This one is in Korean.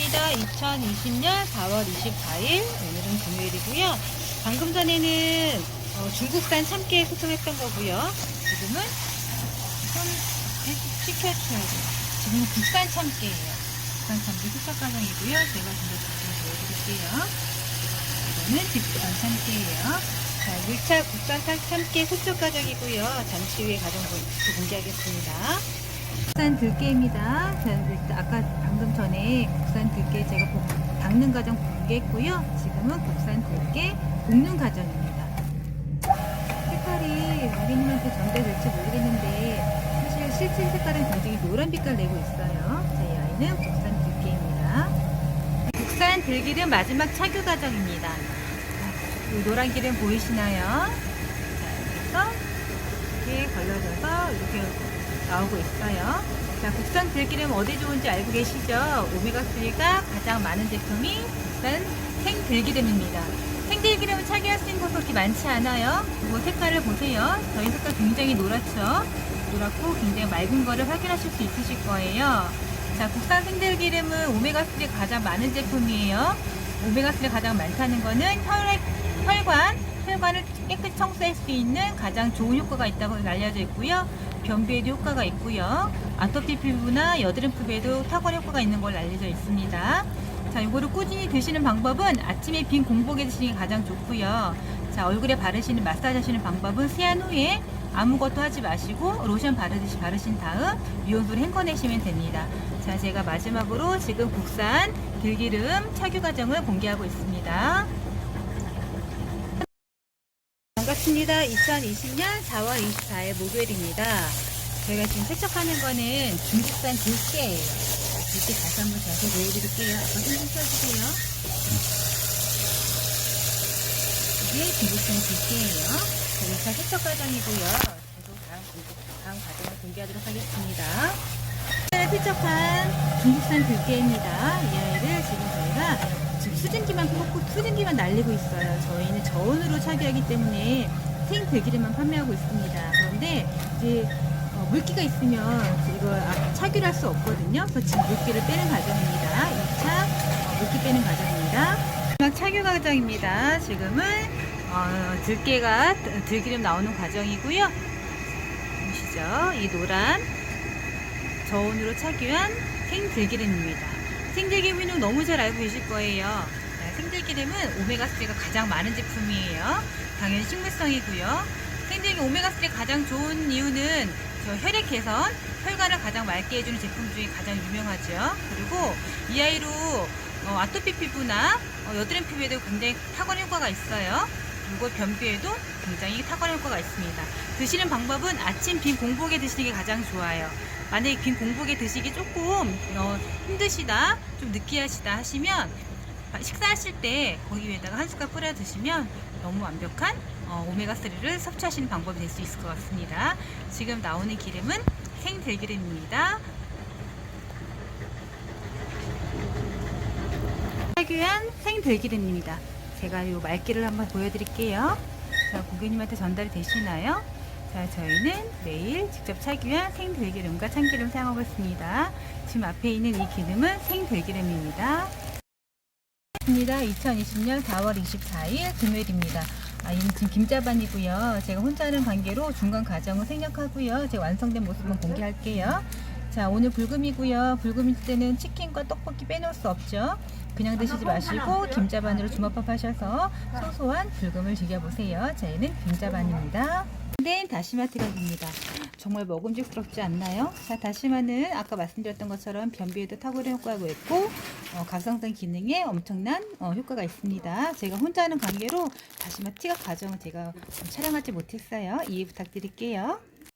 반갑습니다. 2020년 4월 24일 오늘은 금요일이고요. 방금 전에는 어, 중국산 참깨 소통했던 거고요. 지금은 좀 돼요. 지금은 국산 참깨예요. 국산 참깨 수척 과정이고요. 제가 준비해서 보여드릴게요. 이거는 집국산 참깨예요. 자, 1차 국산 참- 참깨 소촉 과정이고요. 잠시 후에 보- 공개하겠습니다. 국산 들깨입니다. 아까 방금 전에 국산 들깨 제가 볶- 닦는 과정 공개했고요. 지금은 국산 들깨 볶는 과정입니다. 색깔이 우리님한테 전달될지 모르겠는데 사실 실제 색깔은 굉장히 노란 빛깔 내고 있어요. 자, 이 아이는 국산 들깨입니다. 국산 들기름 마지막 착유 과정입니다. 이 노란 기름 보이시나요? 자, 여기서 이렇게 걸러져서 이렇게 나오고 있어요. 자, 국산 들기름 어디 좋은지 알고 계시죠? 오메가3가 가장 많은 제품이 국산 생들기름입니다. 생들기름을 착용할 수 있는 곳이 많지 않아요. 그리고 색깔을 보세요. 저희 색깔 굉장히 노랗죠? 노랗고 굉장히 맑은 거를 확인하실 수 있으실 거예요. 자, 국산 생들기름은 오메가3가 가장 많은 제품이에요. 오메가3가 가장 많다는 거는 혈액, 혈관, 혈관을 깨끗이 청소할 수 있는 가장 좋은 효과가 있다고 알려져 있고요. 변비에도 효과가 있고요. 아토피 피부나 여드름 피부에도 탁월 효과가 있는 걸로 알려져 있습니다. 자, 이거를 꾸준히 드시는 방법은 아침에 빈 공복에 드시는 게 가장 좋고요. 자, 얼굴에 바르시는 마사지 하시는 방법은 세안 후에 아무것도 하지 마시고 로션 바르듯이 바르신 다음 미온수로 헹궈내시면 됩니다. 자, 제가 마지막으로 지금 국산 들기름 착유 과정을 공개하고 있습니다. 반갑습니다. 2020년 4월 24일 목요일입니다. 저희가 지금 세척하는 거는 중국산 들깨예요. 들깨 다시 한번 자세히 보여드릴게요. 아까 손좀 써주세요. 이게 중국산 들깨예요. 자, 1차 세척 과정이고요. 계속 다음, 다음 과정을 공개하도록 하겠습니다. 세척한 중국산 들깨입니다. 이 아이를 지금 저희가 지금 수증기만 꽂고 수증기만 날리고 있어요. 저희는 저 온으로 착유하기 때문에 생 들기름만 판매하고 있습니다. 그런데 이제 어, 물기가 있으면 이거 아, 착유를 할 수 없거든요. 그래서 지금 물기를 빼는 과정입니다. 2차 물기 빼는 과정입니다. 마지막 착유 과정입니다. 지금은 어, 들깨가 들기름 나오는 과정이고요. 보시죠. 이 노란 저온으로 착유한 생들기름입니다. 생들기름은 너무 잘 알고 계실 거예요. 자, 생들기름은 오메가3가 가장 많은 제품이에요. 당연히 식물성이고요. 생들기 오메가3 가장 좋은 이유는 저 혈액 개선, 혈관을 가장 맑게 해주는 제품 중에 가장 유명하죠. 그리고 이 아이로 어, 아토피 피부나 어, 여드름 피부에도 굉장히 탁월 효과가 있어요. 그리고 변비에도 굉장히 탁월한 효과가 있습니다. 드시는 방법은 아침 빈 공복에 드시는 게 가장 좋아요. 만약에 빈 공복에 드시기 조금 어, 힘드시다, 좀 느끼하시다 하시면 식사하실 때 거기 위에다가 한 숟갈 뿌려 드시면 너무 완벽한 어, 오메가3를 섭취하시는 방법이 될 수 있을 것 같습니다. 지금 나오는 기름은 생들기름입니다. 착유한 생들기름입니다. 제가 이 말기를 한번 보여드릴게요. 자, 고객님한테 전달이 되시나요? 자, 저희는 매일 직접 착유한 생들기름과 참기름 사용하고 있습니다. 지금 앞에 있는 이 기름은 생들기름입니다. 입니다. 2020년 4월 24일 금요일입니다. 아, 이는 지금 김자반이고요. 제가 혼자 하는 관계로 중간 과정을 생략하고요. 제 완성된 모습은 공개할게요. 자, 오늘 불금이고요. 불금일 때는 치킨과 떡볶이 빼놓을 수 없죠. 그냥 드시지 마시고 김자반으로 주먹밥 하셔서 소소한 불금을 즐겨보세요. 저희는 김자반입니다. 네, 다시마 티각입니다. 정말 먹음직스럽지 않나요? 자, 다시마는 아까 말씀드렸던 것처럼 변비에도 탁월한 효과가 있고 어, 각성성 기능에 엄청난 어, 효과가 있습니다. 제가 혼자 하는 관계로 다시마 티각 과정을 제가 촬영하지 못했어요. 이해 부탁드릴게요.